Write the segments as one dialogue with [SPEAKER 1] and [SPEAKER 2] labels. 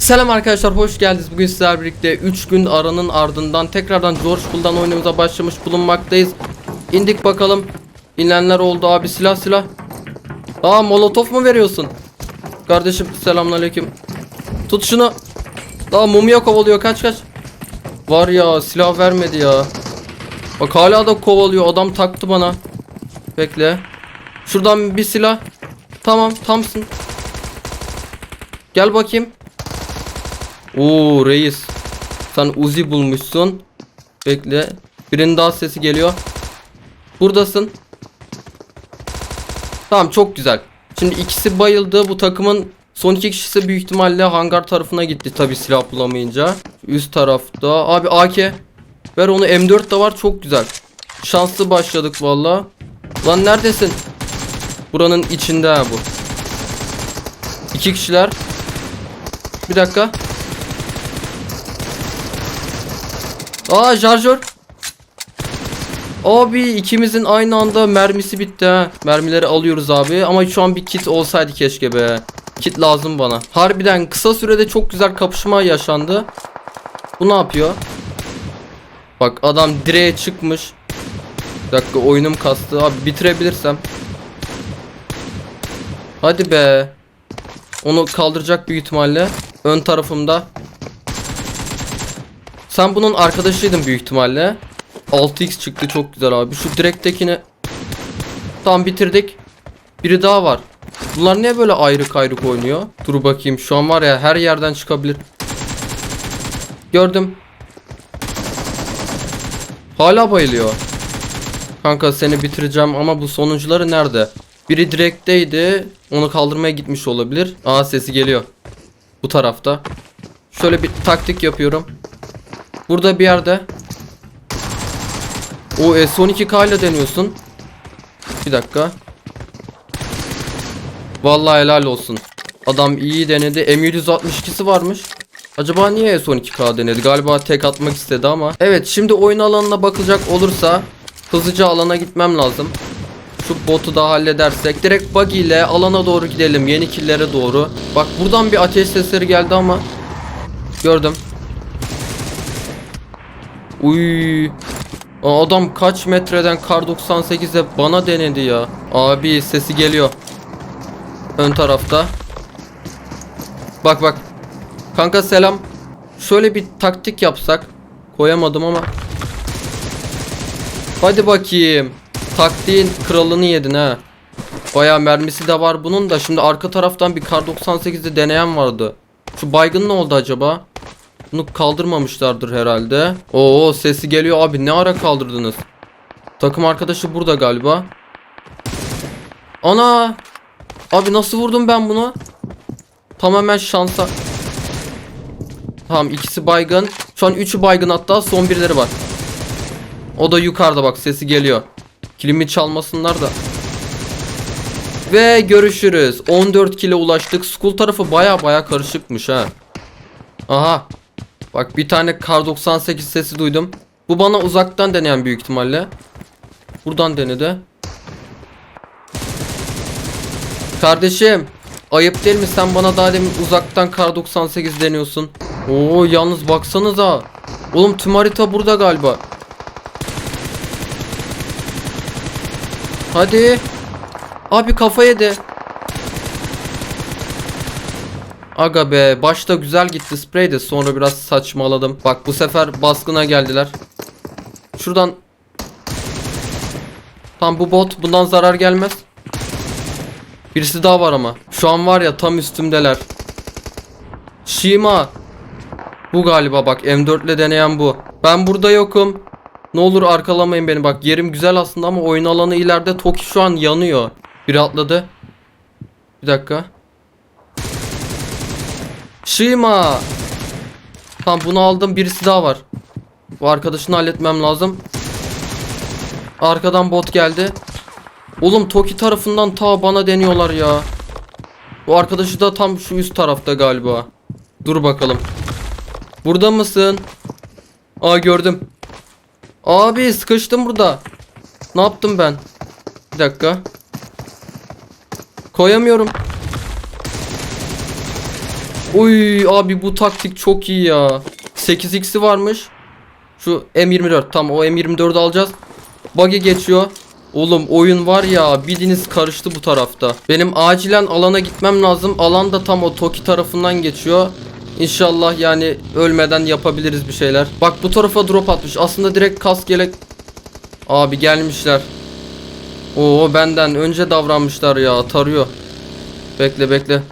[SPEAKER 1] Selam arkadaşlar hoş geldiniz. Bugün sizlerle birlikte 3 gün aranın ardından tekrardan George Bull'dan oyunumuza başlamış bulunmaktayız. İndik bakalım. İnenler oldu abi silah silah. Aa molotof mu veriyorsun? Kardeşim selamünaleyküm. Tut şunu. Daha mumya kovalıyor kaç kaç. Var ya silah vermedi ya. Bak hala da kovalıyor adam taktı bana. Bekle. Şuradan bir silah. Tamam tamsın. Gel bakayım. Oo reis. Sen Uzi bulmuşsun. Bekle. Birinin daha sesi geliyor. Buradasın. Tamam çok güzel. Şimdi ikisi bayıldı. Bu takımın son iki kişisi büyük ihtimalle hangar tarafına gitti tabi silah bulamayınca. Üst tarafta. Abi AK. Ver onu M4 de var çok güzel. Şanslı başladık valla. Lan neredesin? Buranın içinde ha bu. İki kişiler. Bir dakika. Aa şarjör. Abi ikimizin aynı anda mermisi bitti ha. Mermileri alıyoruz abi ama şu an bir kit olsaydı keşke be. Kit lazım bana. Harbiden kısa sürede çok güzel kapışma yaşandı. Bu ne yapıyor? Bak adam direğe çıkmış. Bir dakika oyunum kastı. Abi bitirebilirsem. Hadi be. Onu kaldıracak büyük ihtimalle. Ön tarafımda. Sen bunun arkadaşıydın büyük ihtimalle. 6x çıktı çok güzel abi. Şu direktekini tam bitirdik. Biri daha var. Bunlar niye böyle ayrık ayrık oynuyor? Dur bakayım şu an var ya her yerden çıkabilir. Gördüm. Hala bayılıyor. Kanka seni bitireceğim ama bu sonuncuları nerede? Biri direkteydi. Onu kaldırmaya gitmiş olabilir. Aa sesi geliyor. Bu tarafta. Şöyle bir taktik yapıyorum. Burada bir yerde. O S12K ile deniyorsun. Bir dakika. Vallahi helal olsun. Adam iyi denedi. M762'si varmış. Acaba niye S12K denedi? Galiba tek atmak istedi ama. Evet şimdi oyun alanına bakılacak olursa hızlıca alana gitmem lazım. Şu botu da halledersek direkt buggy ile alana doğru gidelim. Yeni killere doğru. Bak buradan bir ateş sesleri geldi ama gördüm. Uy. Adam kaç metreden kar 98'e bana denedi ya. Abi sesi geliyor. Ön tarafta. Bak bak. Kanka selam. Şöyle bir taktik yapsak. Koyamadım ama. Hadi bakayım. Taktiğin kralını yedin ha. Baya mermisi de var bunun da. Şimdi arka taraftan bir kar 98'de deneyen vardı. Şu baygın ne oldu acaba? Bunu kaldırmamışlardır herhalde. Oo sesi geliyor abi ne ara kaldırdınız? Takım arkadaşı burada galiba. Ana! Abi nasıl vurdum ben bunu? Tamamen şansa. Tamam ikisi baygın. Şu an üçü baygın hatta son birileri var. O da yukarıda bak sesi geliyor. Kilimi çalmasınlar da. Ve görüşürüz. 14 kilo ulaştık. School tarafı baya baya karışıkmış ha. Aha. Bak bir tane kar 98 sesi duydum. Bu bana uzaktan deneyen büyük ihtimalle. Buradan denedi. Kardeşim. Ayıp değil mi sen bana daha demin uzaktan kar 98 deniyorsun. Oo yalnız baksanıza. Oğlum tüm harita burada galiba. Hadi. Abi kafa yedi. Aga be başta güzel gitti sprey de sonra biraz saçmaladım. Bak bu sefer baskına geldiler. Şuradan. Tam bu bot bundan zarar gelmez. Birisi daha var ama. Şu an var ya tam üstümdeler. Shima. Bu galiba bak M4 ile deneyen bu. Ben burada yokum. Ne olur arkalamayın beni bak yerim güzel aslında ama oyun alanı ileride Toki şu an yanıyor. Biri atladı. Bir dakika. Shima. Tamam bunu aldım birisi daha var. Bu arkadaşını halletmem lazım. Arkadan bot geldi. Oğlum Toki tarafından ta bana deniyorlar ya. Bu arkadaşı da tam şu üst tarafta galiba. Dur bakalım. Burada mısın? Aa gördüm. Abi sıkıştım burada. Ne yaptım ben? Bir dakika. Koyamıyorum. Uy abi bu taktik çok iyi ya. 8x'i varmış. Şu M24 tam o M24'ü alacağız. Buggy geçiyor. Oğlum oyun var ya bildiğiniz karıştı bu tarafta. Benim acilen alana gitmem lazım. Alan da tam o Toki tarafından geçiyor. İnşallah yani ölmeden yapabiliriz bir şeyler. Bak bu tarafa drop atmış. Aslında direkt kask yelek. Abi gelmişler. Oo benden önce davranmışlar ya tarıyor. Bekle bekle.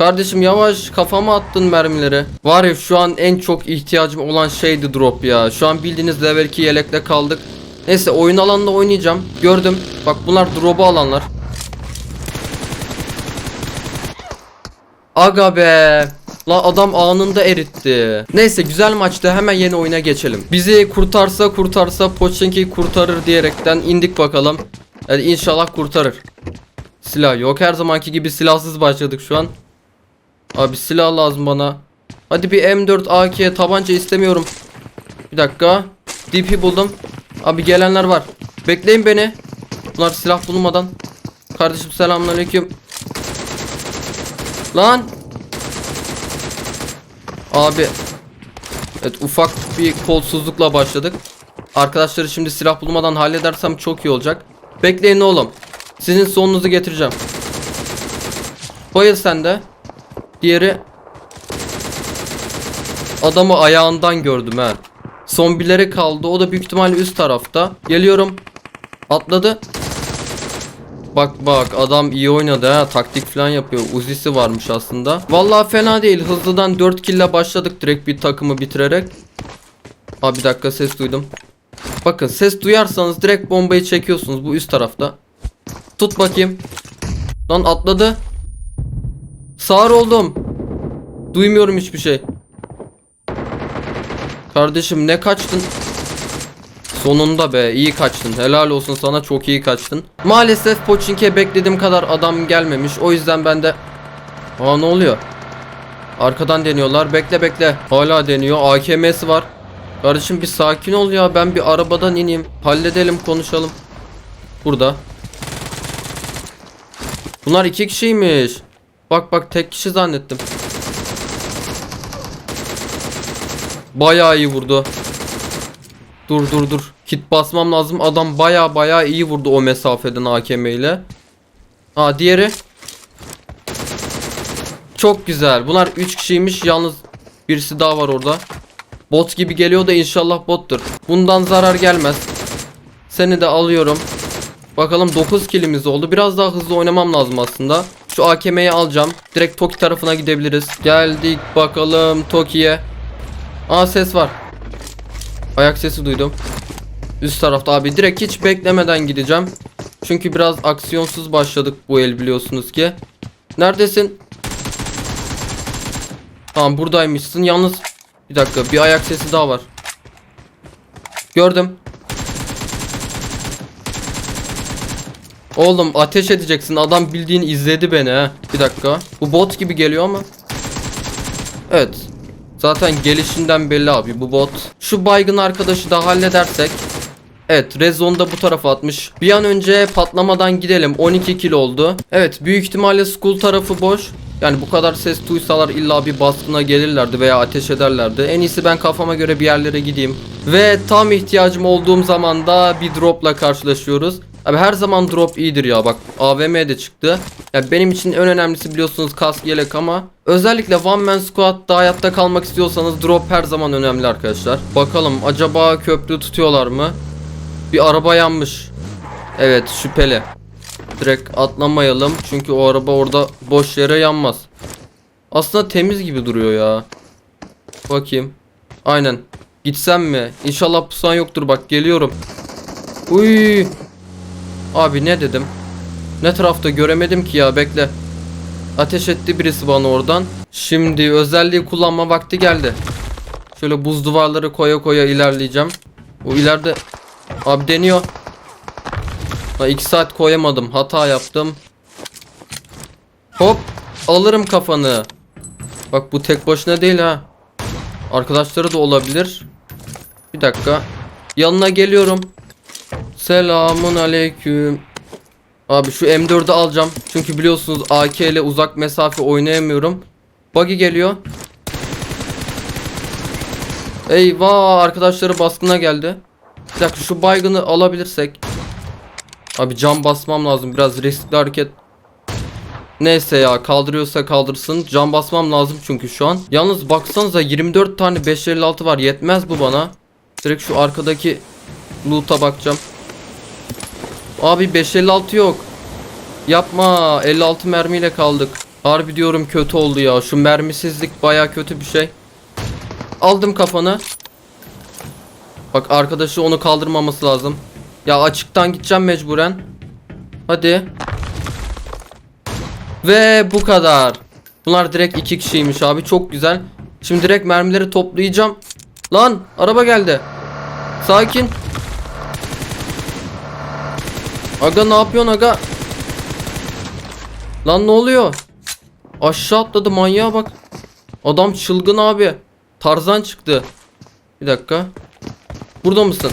[SPEAKER 1] Kardeşim yavaş kafama attın mermileri. Var ya şu an en çok ihtiyacım olan şeydi drop ya. Şu an bildiğiniz level 2 yelekle kaldık. Neyse oyun alanında oynayacağım. Gördüm. Bak bunlar drop'u alanlar. Aga be. La adam anında eritti. Neyse güzel maçtı. Hemen yeni oyuna geçelim. Bizi kurtarsa kurtarsa Pochinki kurtarır diyerekten indik bakalım. Yani inşallah kurtarır. Silah yok. Her zamanki gibi silahsız başladık şu an. Abi silah lazım bana. Hadi bir M4 AK tabanca istemiyorum. Bir dakika. DP buldum. Abi gelenler var. Bekleyin beni. Bunlar silah bulunmadan. Kardeşim selamünaleyküm. Lan. Abi. Evet ufak bir kolsuzlukla başladık. Arkadaşları şimdi silah bulmadan halledersem çok iyi olacak. Bekleyin oğlum. Sizin sonunuzu getireceğim. Bayıl sen de. Diğeri adamı ayağından gördüm ha. Zombileri kaldı. O da büyük ihtimalle üst tarafta. Geliyorum. Atladı. Bak bak adam iyi oynadı ha. Taktik falan yapıyor. Uzisi varmış aslında. Vallahi fena değil. Hızlıdan 4 kille başladık direkt bir takımı bitirerek. Abi bir dakika ses duydum. Bakın ses duyarsanız direkt bombayı çekiyorsunuz. Bu üst tarafta. Tut bakayım. Lan atladı. Sağır oldum. Duymuyorum hiçbir şey. Kardeşim ne kaçtın? Sonunda be iyi kaçtın. Helal olsun sana çok iyi kaçtın. Maalesef Pochinki'ye beklediğim kadar adam gelmemiş. O yüzden ben de... Aa ne oluyor? Arkadan deniyorlar. Bekle bekle. Hala deniyor. AKM'si var. Kardeşim bir sakin ol ya. Ben bir arabadan ineyim. Halledelim konuşalım. Burada. Bunlar iki kişiymiş. Bak bak tek kişi zannettim. Bayağı iyi vurdu. Dur dur dur. Kit basmam lazım. Adam bayağı bayağı iyi vurdu o mesafeden AKM ile. Ha diğeri. Çok güzel. Bunlar 3 kişiymiş. Yalnız birisi daha var orada. Bot gibi geliyor da inşallah bottur. Bundan zarar gelmez. Seni de alıyorum. Bakalım 9 kilimiz oldu. Biraz daha hızlı oynamam lazım aslında. Şu AKM'yi alacağım. Direkt Toki tarafına gidebiliriz. Geldik bakalım Toki'ye. Aa ses var. Ayak sesi duydum. Üst tarafta abi direkt hiç beklemeden gideceğim. Çünkü biraz aksiyonsuz başladık bu el biliyorsunuz ki. Neredesin? Tamam buradaymışsın. Yalnız bir dakika bir ayak sesi daha var. Gördüm. Oğlum ateş edeceksin. Adam bildiğin izledi beni ha. Bir dakika. Bu bot gibi geliyor ama. Evet. Zaten gelişinden belli abi bu bot. Şu baygın arkadaşı da halledersek. Evet Rezon da bu tarafa atmış. Bir an önce patlamadan gidelim. 12 kill oldu. Evet büyük ihtimalle school tarafı boş. Yani bu kadar ses duysalar illa bir baskına gelirlerdi veya ateş ederlerdi. En iyisi ben kafama göre bir yerlere gideyim. Ve tam ihtiyacım olduğum zaman da bir dropla karşılaşıyoruz. Abi her zaman drop iyidir ya bak AVM de çıktı. Ya benim için en önemlisi biliyorsunuz kask yelek ama özellikle one man squad'da hayatta kalmak istiyorsanız drop her zaman önemli arkadaşlar. Bakalım acaba köprü tutuyorlar mı? Bir araba yanmış. Evet şüpheli. Direkt atlamayalım çünkü o araba orada boş yere yanmaz. Aslında temiz gibi duruyor ya. Bakayım. Aynen. Gitsem mi? İnşallah pusan yoktur bak geliyorum. Uy. Abi ne dedim? Ne tarafta göremedim ki ya bekle. Ateş etti birisi bana oradan. Şimdi özelliği kullanma vakti geldi. Şöyle buz duvarları koya koya ilerleyeceğim. O ileride abi deniyor. Ha 2 saat koyamadım. Hata yaptım. Hop alırım kafanı. Bak bu tek başına değil ha. Arkadaşları da olabilir. Bir dakika. Yanına geliyorum. Selamun aleyküm. Abi şu M4'ü alacağım. Çünkü biliyorsunuz AK ile uzak mesafe oynayamıyorum. Buggy geliyor. Eyvah arkadaşları baskına geldi. Bir dakika şu baygını alabilirsek. Abi cam basmam lazım biraz riskli hareket. Neyse ya kaldırıyorsa kaldırsın. Cam basmam lazım çünkü şu an. Yalnız baksanıza 24 tane 556 var yetmez bu bana. Direkt şu arkadaki loot'a bakacağım. Abi 556 yok. Yapma 56 mermiyle kaldık. Harbi diyorum kötü oldu ya. Şu mermisizlik baya kötü bir şey. Aldım kafanı. Bak arkadaşı onu kaldırmaması lazım. Ya açıktan gideceğim mecburen. Hadi. Ve bu kadar. Bunlar direkt iki kişiymiş abi. Çok güzel. Şimdi direkt mermileri toplayacağım. Lan araba geldi. Sakin. Aga ne yapıyorsun aga? Lan ne oluyor? Aşağı atladı manyağa bak. Adam çılgın abi. Tarzan çıktı. Bir dakika. Burada mısın?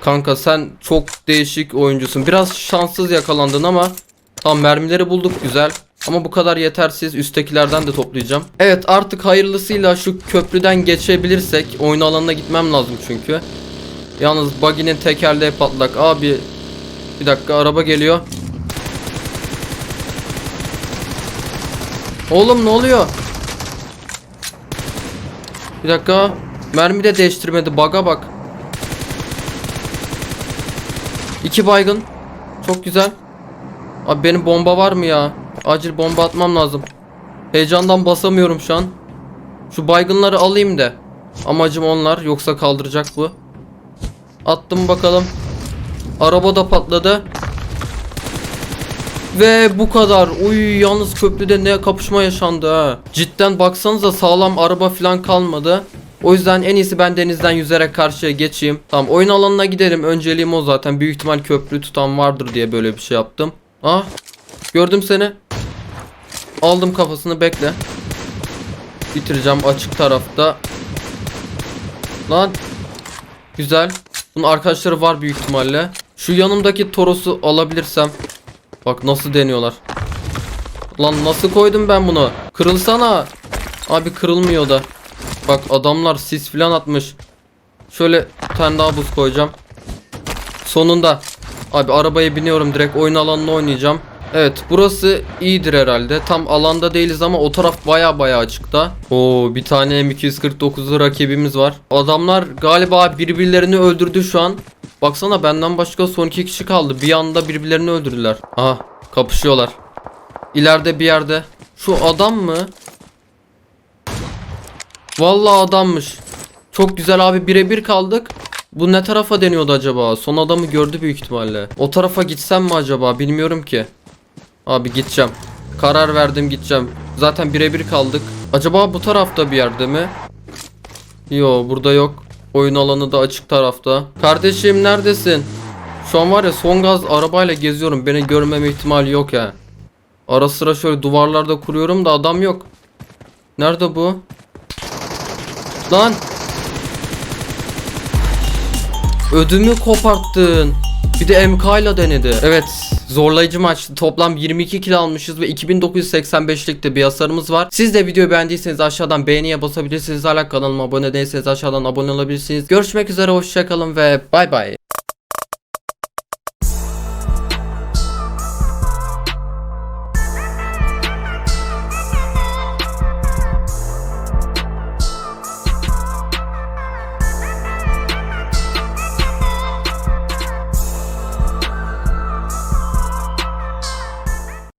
[SPEAKER 1] Kanka sen çok değişik oyuncusun. Biraz şanssız yakalandın ama tam mermileri bulduk güzel. Ama bu kadar yetersiz. Üsttekilerden de toplayacağım. Evet artık hayırlısıyla şu köprüden geçebilirsek oyun alanına gitmem lazım çünkü. Yalnız buggy'nin tekerleği patlak. Abi bir dakika araba geliyor. Oğlum ne oluyor? Bir dakika. Mermi de değiştirmedi. Baga bak. İki baygın. Çok güzel. Abi benim bomba var mı ya? Acil bomba atmam lazım. Heyecandan basamıyorum şu an. Şu baygınları alayım da. Amacım onlar. Yoksa kaldıracak bu. Attım bakalım. Araba da patladı. Ve bu kadar. Uy yalnız köprüde ne kapışma yaşandı ha. Cidden baksanıza sağlam araba falan kalmadı. O yüzden en iyisi ben denizden yüzerek karşıya geçeyim. Tamam oyun alanına gidelim. Önceliğim o zaten. Büyük ihtimal köprü tutan vardır diye böyle bir şey yaptım. Ah gördüm seni. Aldım kafasını bekle. Bitireceğim açık tarafta. Lan. Güzel. Bunun arkadaşları var büyük ihtimalle. Şu yanımdaki Toros'u alabilirsem. Bak nasıl deniyorlar. Lan nasıl koydum ben bunu? Kırılsana. Abi kırılmıyor da. Bak adamlar sis filan atmış. Şöyle tane daha buz koyacağım. Sonunda. Abi arabaya biniyorum direkt oyun alanına oynayacağım. Evet burası iyidir herhalde. Tam alanda değiliz ama o taraf baya baya açıkta. Oo bir tane M249'lu rakibimiz var. Adamlar galiba birbirlerini öldürdü şu an. Baksana benden başka son iki kişi kaldı. Bir anda birbirlerini öldürdüler. Aha kapışıyorlar. İleride bir yerde. Şu adam mı? Vallahi adammış. Çok güzel abi birebir kaldık. Bu ne tarafa deniyordu acaba? Son adamı gördü büyük ihtimalle. O tarafa gitsem mi acaba? Bilmiyorum ki. Abi gideceğim. Karar verdim gideceğim. Zaten birebir kaldık. Acaba bu tarafta bir yerde mi? Yo burada yok. Oyun alanı da açık tarafta. Kardeşim neredesin? Şu an var ya son gaz arabayla geziyorum. Beni görmeme ihtimali yok ya. Ara sıra şöyle duvarlarda kuruyorum da adam yok. Nerede bu? Lan. Ödümü koparttın. Bir de MK ile denedi. Evet zorlayıcı maçtı. Toplam 22 kill almışız ve 2985'lik de bir hasarımız var. Siz de videoyu beğendiyseniz aşağıdan beğeniye basabilirsiniz. Hala kanalıma abone değilseniz aşağıdan abone olabilirsiniz. Görüşmek üzere hoşçakalın ve bay bay.